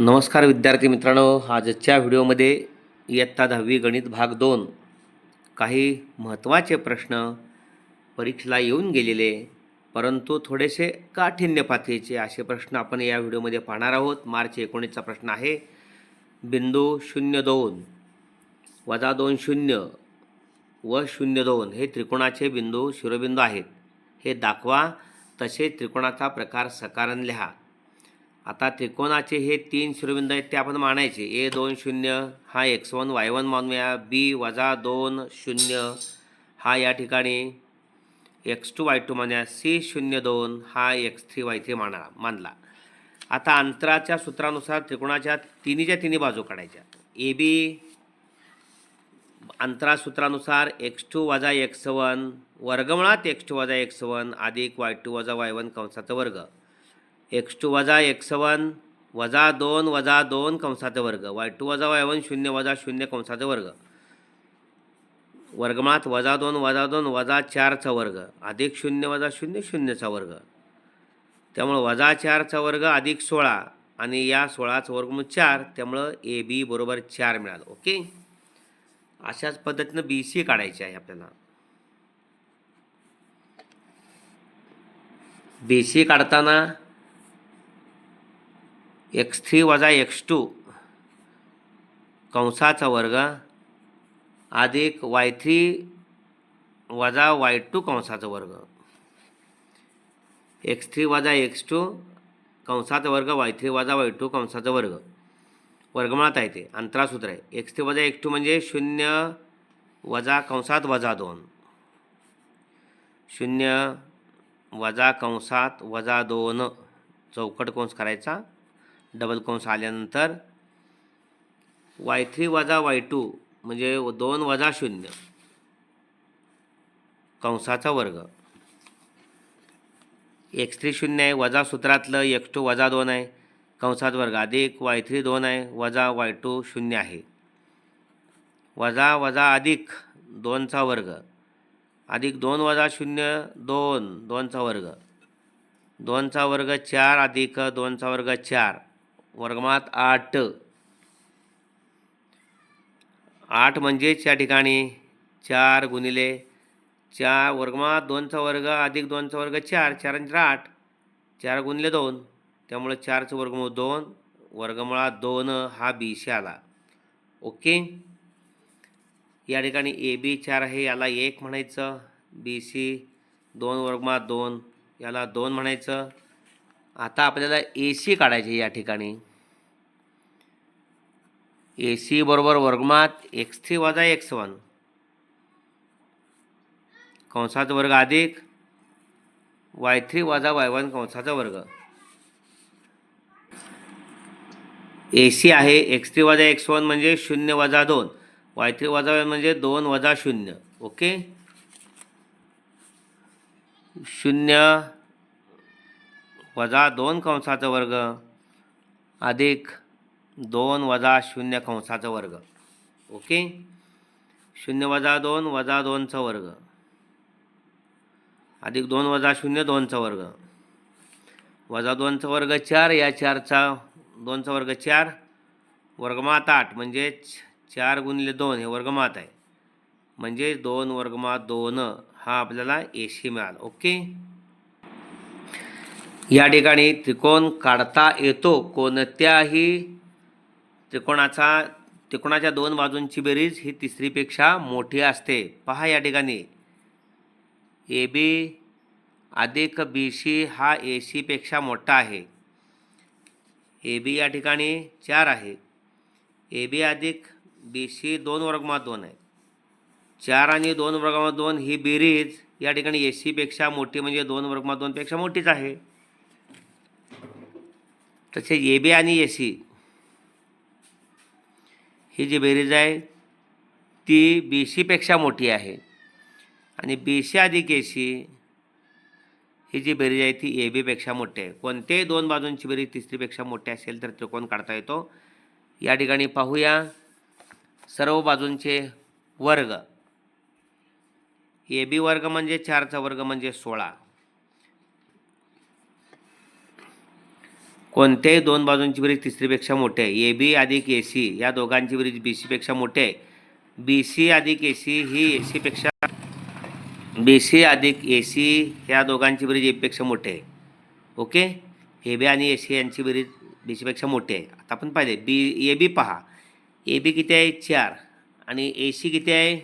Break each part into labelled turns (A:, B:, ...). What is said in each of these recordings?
A: नमस्कार विद्यार्थी मित्रांनो आजच्या व्हिडिओमध्ये इयत्ता दहावी गणित भाग दोन काही महत्त्वाचे प्रश्न परीक्षेला येऊन गेलेले परंतु थोडेसे काठिण्य पातळीचे असे प्रश्न आपण या व्हिडिओमध्ये पाहणार आहोत. मार्च एकोणीसचा प्रश्न आहे. बिंदू शून्य दोन वजा दोन शून्य व शून्य दोन हे त्रिकोणाचे बिंदू शिरोबिंदू आहेत. हे दाखवा तसे त्रिकोणाचा प्रकार सकारण लिहा. आता त्रिकोणाचे हे तीन शिरोबिंदू आहेत ते आपण मानायचे. ए दोन शून्य हा एक्स वन वाय वन मानूया. बी वजा दोन शून्य हा या ठिकाणी एक्स टू वाय टू मानूया. सी शून्य दोन हा एक्स थ्री वाय थ्री माना मानला. आता अंतराच्या सूत्रानुसार त्रिकोणाच्या तिन्हीच्या तिन्ही बाजू काढायच्या. ए बी अंतरा सूत्रानुसार एक्स टू वजा एक्स वन वर्गमुळात एक्स टू वजा एक्स वन अधिक वाय टू वजा वाय वन कंसाचा वर्ग. एक्स टू वजा एक्स वन वजा दोन वजा दोन कंसाचा वर्ग. वाय टू वजा वाय वन शून्य वजा शून्य कंसाचा वर्ग. वर्गमात वजा दोन वजा दोन वजा चारचा वर्ग. अधिक शून्य वजा शून्य शून्यचा वर्ग. त्यामुळं वजा चारचा वर्ग अधिक सोळा आणि या सोळाचा वर्गमूळ चार त्यामुळं ए बी बरोबर चार मिळालं. ओके? अशाच पद्धतीनं बी सी काढायची आहे आपल्याला. बी सी काढताना एक्स थ्री वजा एक्स टू कंसाचा वर्ग. अधिक वाय थ्री वजा वाय टू कंसाचा वर्ग. एक्स थ्री वजा एक्स टू कंसाचा वर्ग वाय थ्री वजा वाय टू कंसाचा वर्ग. वर्गमुळात आहे ते अंतरासूत्र आहे. एक्स थ्री वजा एक्स टू म्हणजे शून्य वजा कंसात वजा दोन. शून्य वजा कंसात वजा दोन. चौकट कंस करायचा? डबल कंस आल्यानंतर वाय थ्री वजा वाय टू म्हणजे दोन वजा शून्य. कंसाचा वर्ग. एक्स थ्री शून्य आहे वजा सूत्रातलं एक्स टू वजा दोन आहे. कंसात वर्ग अधिक वाय थ्री दोन आहे वजा वाय टू शून्य आहे. वजा वजा अधिक दोनचा वर्ग. अधिक दोन वजा शून्य दोन दोनचा वर्ग. दोनचा वर्ग चार अधिक दोनचा वर्ग चार. वर्गमात आठ. आठ म्हणजेच या ठिकाणी चार गुणिले चार वर्गमात दोनचा वर्ग अधिक दोनचा वर्ग चार. चार चार आठ. चार गुणिले दोन त्यामुळे चारचं वर्गमूळ दोन वर्गमुळात दोन हा बी सी आला. ओके? या ठिकाणी ए बी चार आहे याला एक म्हणायचं. बी सी दोन वर्गमात दोन याला दोन म्हणायचं. आता आपल्याला ए सी काढायचे या ठिकाणी. ए सी बरोबर वर्गमात एक्स थ्री वजा एक्स वन कंसाचा वर्ग अधिक. वाय थ्री वजा वाय वन कंसाचा वर्ग. ए सी आहे एक्स थ्री वजा एक्स वन म्हणजे शून्य वजा दोन. वाय थ्री वजा वन म्हणजे दोन वजा शून्य. ओके? शून्य वजा दोन कंसाचा वर्ग अधिक. दोन वजा शून्य कंसाचा वर्ग. ओके? शून्य वजा दोन वजा दोनचा वर्ग. अधिक दोन वजा शून्य दोनचा वर्ग. वजा दोनचा वर्ग चार या चारचा दोनचा वर्ग चार वर्गमात आठ म्हणजे चार गुणिले दोन हे वर्गमात आहे. म्हणजे दोन वर्गमात दोन हा आपल्याला ए सी मिळाला. ओके? या ठिकाणी त्रिकोण काढता येतो. कोणत्याही त्रिकोणाचा त्रिकोणाच्या दोन बाजूंची बेरीज ही तिसरीपेक्षा मोठी असते. पहा या ठिकाणी. ए बी अधिक बी सी हा ए सीपेक्षा मोठा आहे. ए बी या ठिकाणी चार आहे. ए बी अधिक बी सी दोन वर्गमा दोन आहे. चार आणि दोन वर्गमा दोन ही बेरीज या ठिकाणी ए सीपेक्षा मोठी म्हणजे दोन वर्गमा दोनपेक्षा मोठीच आहे. तसे ए बी आणि ए सी ही जी बेरीज आहे ती बी सीपेक्षा मोठी आहे. आणि बी सी अधिक ए सी ही जी बेरीज आहे ती ए बीपेक्षा मोठी आहे. कोणत्याही दोन बाजूंची बेरीज तिसरीपेक्षा मोठी असेल तर त्रिकोण काढता येतो. या ठिकाणी पाहूया सर्व बाजूंचे वर्ग. ए बी वर्ग म्हणजे चारचा वर्ग म्हणजे सोळा. कोणत्याही दोन बाजूंची ब्रिज तिसरीपेक्षा मोठी आहे. ए बी अधिक ए सी या दोघांची ब्रिज बी सीपेक्षा मोठी आहे. बी सी अधिक ए सी ही ए सीपेक्षा बी सी अधिक ए सी ह्या दोघांची ब्रिज एपेक्षा मोठी आहे. ओके? ए बी आणि ए सी यांची ब्रिज बी सीपेक्षा मोठी आहे. आता आपण पाहिले. बी ए बी पहा. ए बी किती आहे? चार. आणि ए सी किती आहे?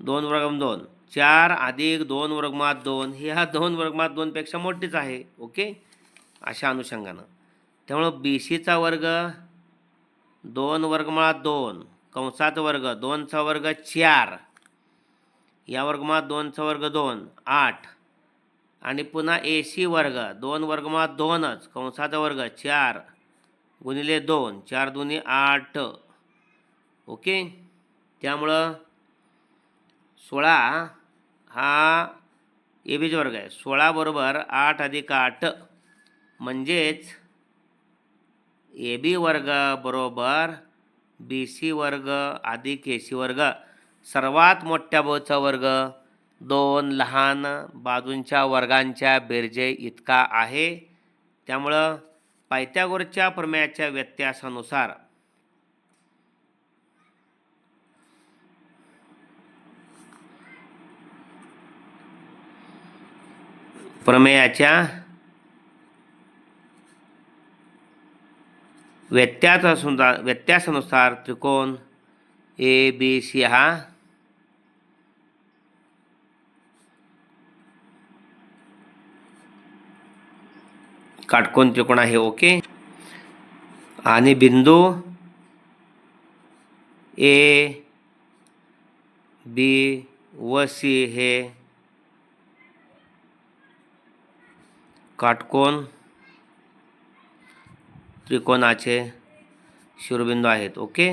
A: दोन वर्गम दोन. चार अधिक दोन वर्गमात दोन. ह्या दोन वर्गमात दोनपेक्षा मोठीच आहे. ओके? अशा अनुषंगानं. त्यामुळं बी सीचा वर्ग दोन वर्गमात दोन कंसाचा वर्ग दोनचा वर्ग चार या वर्गमात दोनचा वर्ग दोन आठ आणि पुन्हा ए सी वर्ग दोन वर्गमात दोनच कंसाचा वर्ग चार गुणिले दोन चार दोन्ही आठ. ओके? त्यामुळं सोळा हा ए वर्ग आहे. सोळा बरोबर आठ अधिक आठ म्हणजेच ए बी वर्ग बरोबर बी सी वर्ग अधिक ए सी वर्ग. सर्वात मोठ्या बोचा वर्ग. दोन लहान बाजूंच्या वर्गांच्या बेरजे इतका आहे. त्यामुळं पायथ्यागोरच्या प्रमेयाच्या व्यत्यासानुसार. प्रमेयाच्या व्यत्यासानुसार व्यत्यासानुसार त्रिकोण ए बी सी हा. काटकोन त्रिकोण आहे ओके. आणि बिंदू ए बी व सी हे काटकोन त्रिकोणाचे शिरोबिंदू आहेत ओके?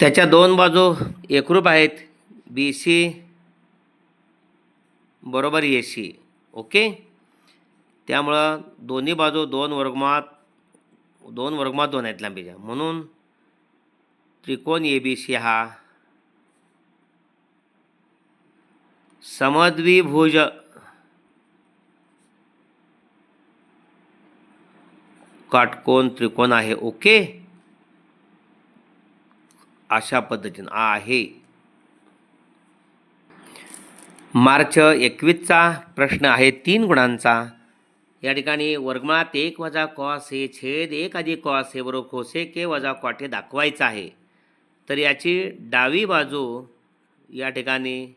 A: त्याच्या दोन बाजू एकरूप आहेत बी सी बरोबर ए सी ओके? त्यामुळं दोन्ही बाजू दोन वर्गमात दोन वर्गमात दोन आहेत लांबीच्या. म्हणून त्रिकोण ए बी सी हा समद्विभुज। काटकोन त्रिकोण आहे ओके? अशा पद्धतीनं आहे. मार्च एकवीसचा प्रश्न आहे तीन गुणांचा. या ठिकाणी वर्गमात एक वजा कॉस हे छेद एक अधिक कॉस हे बरोबर खोसे के वजा कॉट हे दाखवायचं आहे. तर याची डावी बाजू या ठिकाणी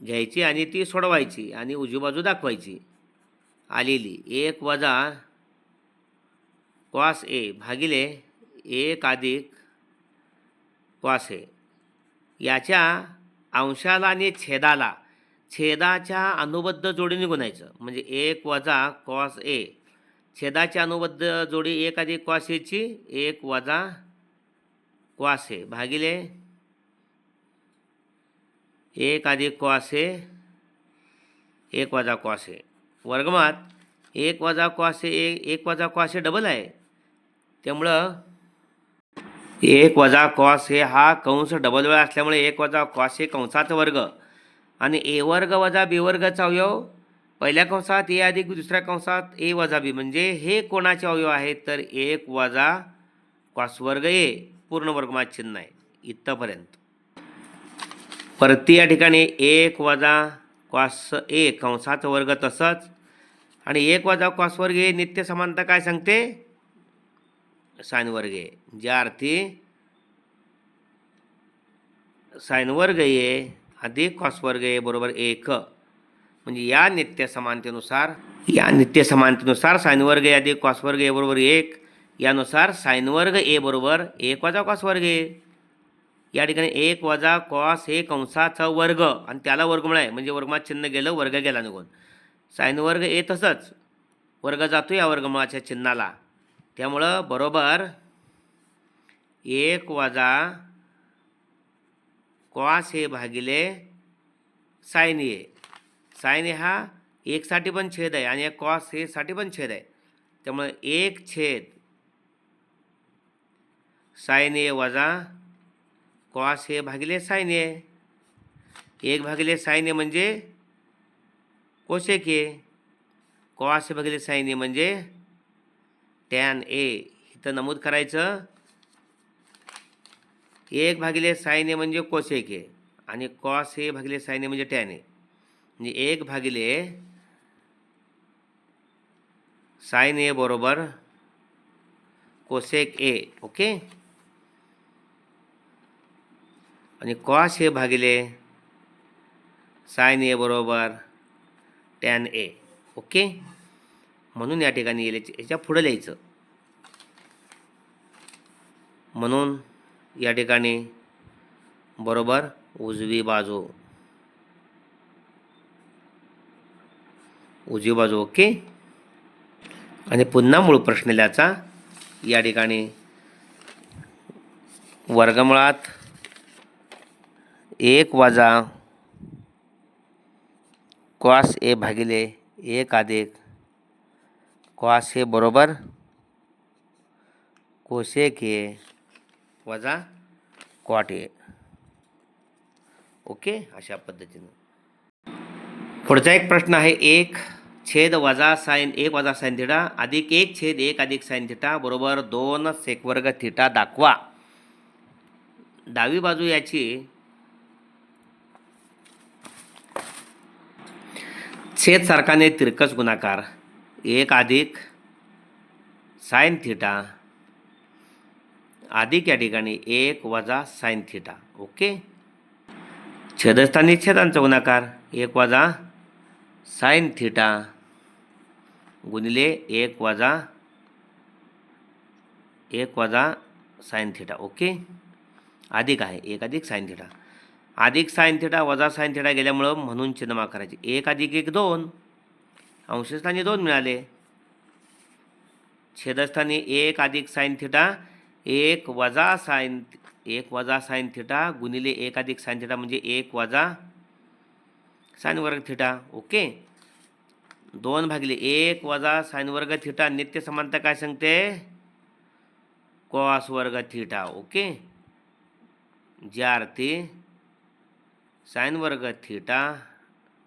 A: घ्यायची आणि ती सोडवायची आणि उजवी बाजू दाखवायची. आलेली एक वजा क्वास ए भागिले एक अधिक क्वास ए याच्या अंशाला आणि छेदाला छेदाच्या अनुबद्ध जोडीने गुणायचं म्हणजे एक वजा कॉस ए छेदाच्या अनुबद्ध जोडी एक अधिक क्वास एची एक वजा क्वास ए भागिले एक अधिक कॉस ए एक वजा कॉस. ए वर्गमात एक वजा कॉस ए एक वजा कॉस ए डबल आहे. त्यामुळं एक वजा कॉस हे हा कंस डबल वेळा असल्यामुळे एक वजा कॉस ए कंसाचा वर्ग. आणि ए वर्ग वजा बी वर्गाचा अवयव पहिल्या कंसात ए अधिक दुसऱ्या कंसात ए वजा बी. म्हणजे हे कोणाचे अवयव आहेत? तर एक वजा कॉस वर्ग ए. पूर्ण वर्गमात चिन्ह आहे. इथंपर्यंत. परती या ठिकाणी एक वजा कॉस ए कंसाचा वर्ग तसंच. आणि एक वजा कॉस वर्ग हे नित्य समानता काय सांगते? साइन वर्ग ज्या अर्थी सायनवर्ग वर्ग ए अधिक कॉस वर्ग ए बरोबर एक. म्हणजे या नित्य समानतेनुसार या नित्य समानतेनुसार साइन वर्ग अधिक कॉस वर्ग ए बरोबर एक. यानुसार सायनवर्ग ए बरोबर एक वजा कॉस वर्ग ए या ठिकाणी एक वजा कॉस हे कंसाचा वर्ग. आणि त्याला वर्गमुळ आहे. म्हणजे वर्गमात चिन्ह गेलं वर्ग गेला निघून. साईन वर्ग ए तसंच. वर्ग जातो या वर्गमुळाच्या चिन्हाला. त्यामुळं बरोबर एक वजा कॉस हे भागिले साईन ए साईन ए हा एकसाठी पण छेद आहे. आणि एक कॉस हे साठी पण छेद आहे. त्यामुळे एक छेद साईन ए वजा कॉस हे भागिले साईन ए. एक भागिले साईन ए म्हणजे कोसेक ए. कॉस ए भागिले साईन ए म्हणजे टॅन ए. इथं नमूद करायचं. एक भागिले साईन ए म्हणजे कोसेक ए. आणि कॉस ए भागिले साईन ए म्हणजे टॅन ए. म्हणजे एक भागिले साईन ए बरोबर कोसेक ए. ओके? आणि कॉस हे भागिले सायन ए बरोबर टॅन ए. ओके? म्हणून या ठिकाणी याच्या याच्या पुढं लिहायचं. म्हणून या ठिकाणी बरोबर उजवी बाजू. उजवी बाजू ओके? आणि पुन्हा मूळ प्रश्न लिहायचा. या ठिकाणी वर्गमुळात एक वजा. कॉस ए भागिले एक अधिक क्वास ए बरोबर कोसे ए वजा कॉट ए. ओके? अशा पद्धतीनं. पुढचा एक प्रश्न आहे एक छेद वजा साईन एक वजा साईन थिटा अधिक एक छेद एक अधिक साईन थिटा बरोबर दोन सेकवर्ग थिटा दाखवा. डावी बाजू याची छेद सारखाने तिरकस गुणाकार. एक अधिक साईन थिटा अधिक या ठिकाणी एक वजा साईन थिटा ओके छेदस्थानी छेदांचा गुणाकार. एक वजा साईन थिटा गुणिले एक वजा एक वजा साईन थिटा ओके अधिक आहे. एक अधिक साईन थिटा अधिक साईन थिटा वजा साईन थिटा गेल्यामुळं म्हणून चिन्हमा करायची. एक अधिक एक दोन. अंशस्थानी दोन मिळाले. छेदस्थानी एक अधिक साईन थिटा एक वजा साईन एक वजा साईन थिटा गुणिले एक अधिक साईन थिटा म्हणजे एक वजा साईन वर्ग थिटा. ओके? दोन भागिले एक वजा साईन वर्ग थिटा नित्य समानता काय सांगते? कॉस वर्ग थिटा. ओके? ज्या अर्थी साईन वर्ग थिटा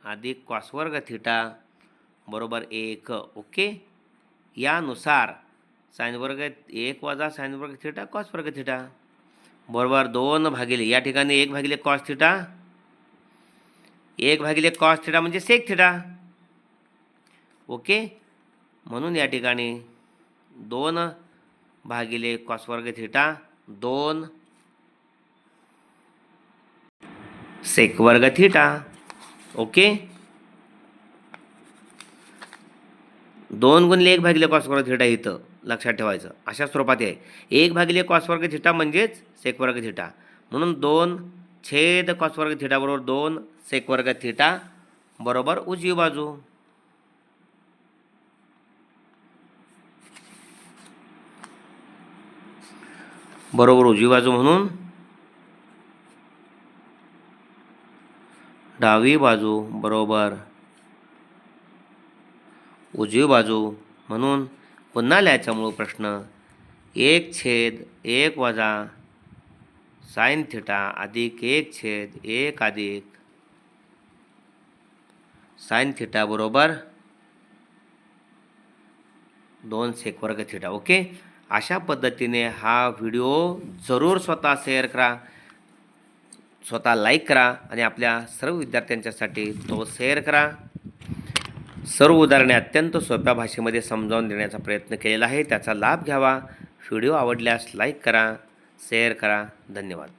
A: अधिक कॉसवर्ग थिटा बरोबर एक ओके? यानुसार साईन वर्ग एक वजा साईन वर्ग थिटा कॉस वर्ग थिटा. बरोबर दोन भागिले या ठिकाणी एक भागिले कॉस थिटा. एक भागिले कॉस थिटा म्हणजे सेक थिटा. ओके? म्हणून या ठिकाणी दोन भागिले कॉस वर्ग थिटा दोन सेक वर्ग थिटा ओके दोन गुणले एक भागिले कॉस वर्ग थिटा इथं लक्षात ठेवायचं. अशा स्वरूपात आहे. एक भागिले कॉस वर्ग थिटा म्हणजेच सेक वर्ग थिटा म्हणून दोन छेद कॉस वर्ग थिटा बरोबर दोन सेक वर्ग थिटा बरोबर उजवी बाजू. बरोबर उजवी बाजू म्हणून डावी बाजू बरोबर. उजवी बाजू म्हणून पुन्हा लिहायचा मूळ प्रश्न. एक छेद एक वजा साईन थिटा अधिक एक छेद एक अधिक साईन थिटा बरोबर दोन सेक वर्ग थिटा. ओके? अशा पद्धतीने हा व्हिडिओ जरूर स्वतः शेअर करा. स्वतः लाईक करा आणि आपल्या सर्व विद्यार्थ्यांच्यासाठी तो शेअर करा. सर्व उदाहरणे अत्यंत सोप्या भाषेमध्ये समजावून देण्याचा प्रयत्न केलेला आहे. त्याचा लाभ घ्यावा. व्हिडिओ आवडल्यास लाईक करा शेअर करा. धन्यवाद.